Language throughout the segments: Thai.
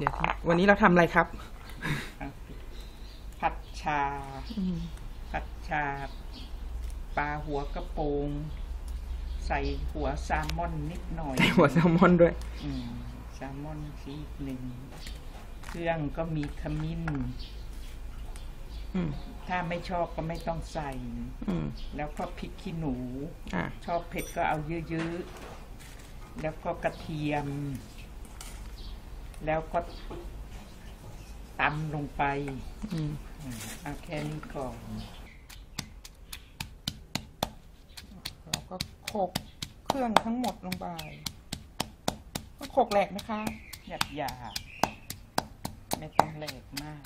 เดี๋ยวที่วันนี้เราทำอะไรครับอะผัดชา ผัดชา ปลาหัวกระโปรงใส่หัวแซลมอนนิดหน่อย ใส่หัวแซลมอนด้วย อืมแซลมอนชีกหนึ่ง เครื่องก็มีขมิ้น อืม ถ้าไม่ชอบก็ไม่ต้องใส่ อืม แล้วก็พริกขี้หนู อะ ชอบเผ็ดก็เอาเยอะๆ แล้วก็กระเทียม แล้วก็ตำลงไปอืมอืมเอาแค่นี้ก่อนเราก็โขลกเครื่องทั้งหมดลงไปก็โขลกแหลกนะคะหยาบหยาบๆไม่ต้องแหลกมาก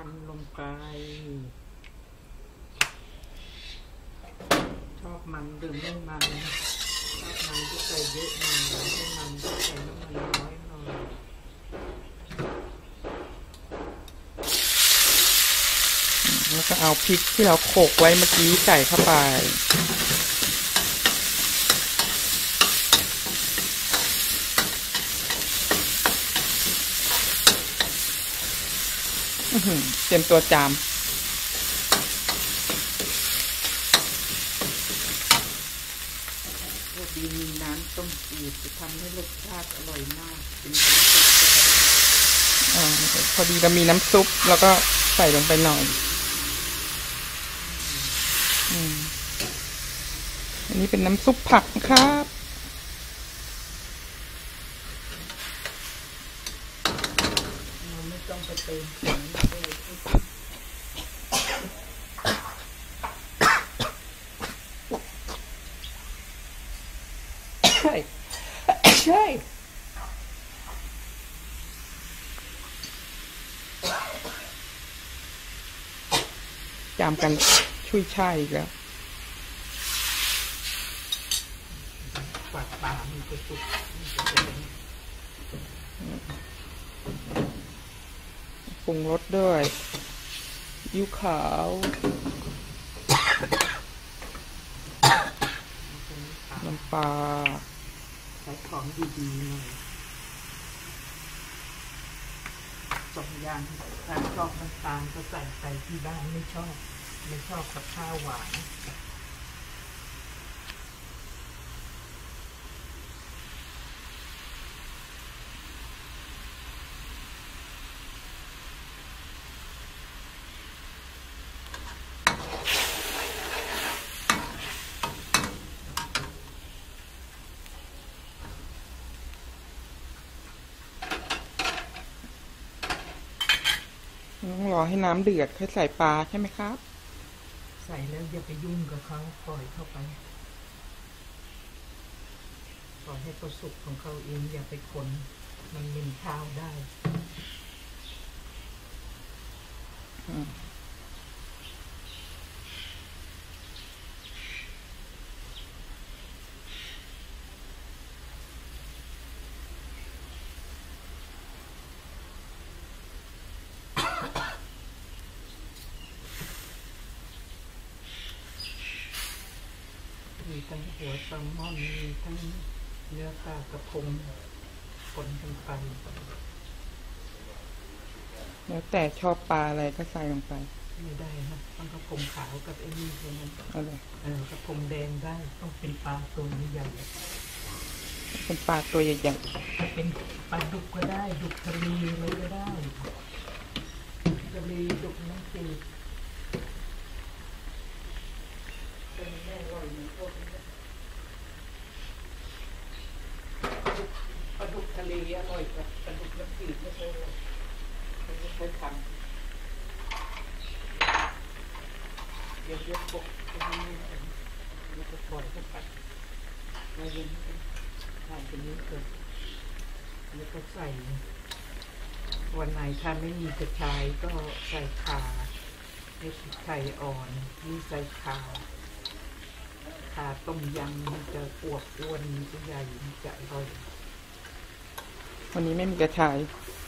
มันลงไปชอบมันหรือไม่มันชอบมันก็ใส่เยอะหน่อยไม่มันก็ใส่น้ำมันน้อยหน่อยแล้วก็เอาพริกที่เราโขลกไว้เมื่อกี้ใส่เข้าไป อื้อหือ เตรียมตัวจามพอดีมีน้ำต้มจืดจะทำให้รสชาติอร่อยมาก เป็นน้ำต้มก็ได้อ่าพอดีเรามีน้ำซุป แล้วก็ใส่ลงไปหน่อยอืมอันนี้เป็นน้ำซุปผักนะครับ เราไม่ต้องไปเติมผงเลย ใช่ใช่จามกันช่วยช่อีกแล้วฝาดปามันก็สุกปรุงรสด้วยยิ้วขาวน้ำปลา ดีๆหน่อยสองอย่างถ้าชอบน้ำตาลก็ใส่ไปที่บ้านไม่ชอบ ไม่ชอบกับข้าวหวาน ต้องรอให้น้ำเดือดค่อยใส่ปลาใช่ไหมครับ ใส่แล้วอย่าไปยุ่งกับเขาปล่อยเข้าไปปล่อยให้เขาสุกของเขาเองอย่าไปคน มันเหม็นข้าวได้ อืม มี ทั้งหัวแซลมอนมีทั้งเนื้อปลากระพงคนกันไปแล้วแต่ชอบปลาอะไรก็ใส่ลงไป ไม่ได้นะต้องกระพงขาวกับไอ้นี่เท่านั้นเอาเลยเออกระพงแดงได้ต้องเป็นปลาตัวใหญ่เป็นปลาตัวใหญ่ๆเป็นปลาดุกก็ได้ ดุกทะเลเลยก็ได้ทะเลดุกน้ำจืดเป็นแม่อร่อยเหมือนพวกนี้ปลา ดุกทะเลอร่อยกว่าปลาดุกน้ำจืดไม่เคยเลยไม่เคยทำเดี๋ยวยกปกตรงนี้เดี๋ยวจะปล่อยเข้าไปมาเย็นกันถ่ายตรงนี้ก่อนแล้วก็ใส่ วันไหนถ้าไม่มีกระชายก็ใส่ข่าให้ไข่อ่อนนี่ใส่ข่าข่าต้มยำมันจะอวบอ้วนมันจะใหญ่มันจะอร่อย วันนี้ไม่มีกระชาย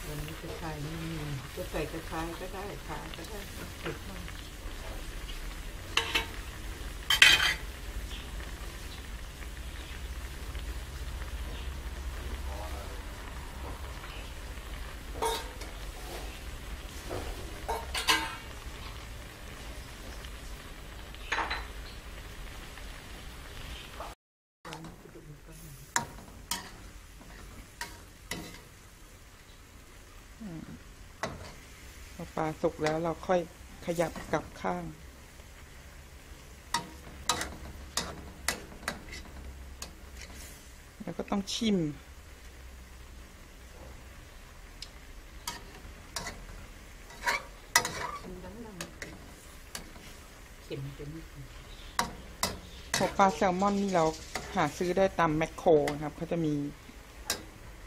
วันนี้กระชายไม่มีจะใส่กระชายก็ได้ขาก็ได้เผ็ดมาก พอ ปลาสุกแล้วเราค่อยขยับกลับข้าง แล้วก็ต้องชิมชิมน้ำมันเข็มเป็นนิดหนึ่งพอปลาแซลมอนนี่เราหาซื้อได้ตามแมคโครนะครับเขาจะมี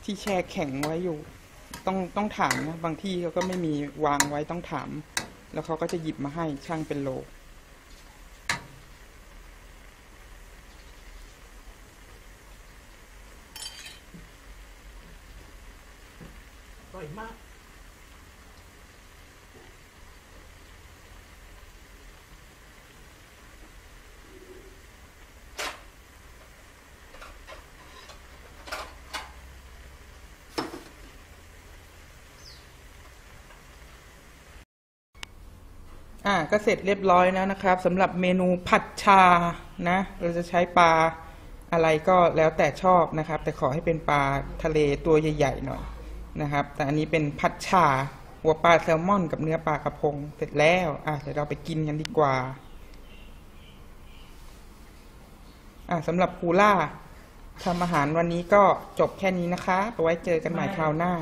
ที่แช่แข็งไว้อยู่ ต้องต้องถามนะบางที่เขาก็ไม่มีวางไว้ต้องถาม แล้วเขาก็จะหยิบมาให้ช่างเป็นโล อ่าก็เสร็จเรียบร้อยแล้วนะครับสำหรับเมนูผัดชานะเราจะใช้ปลาอะไรก็แล้วแต่ชอบนะครับ แต่ขอให้เป็นปลาทะเลตัวใหญ่ๆหน่อยนะครับ แต่อันนี้เป็นผัดชาหัวปลาแซลมอนกับเนื้อปลากระพง เสร็จแล้วอะเดี๋ยวเราไปกินกันดีกว่าอะสำหรับภูล่าทำอาหารวันนี้ก็จบแค่นี้นะคะเอาไว้เจอกันใหม่คราวหน้า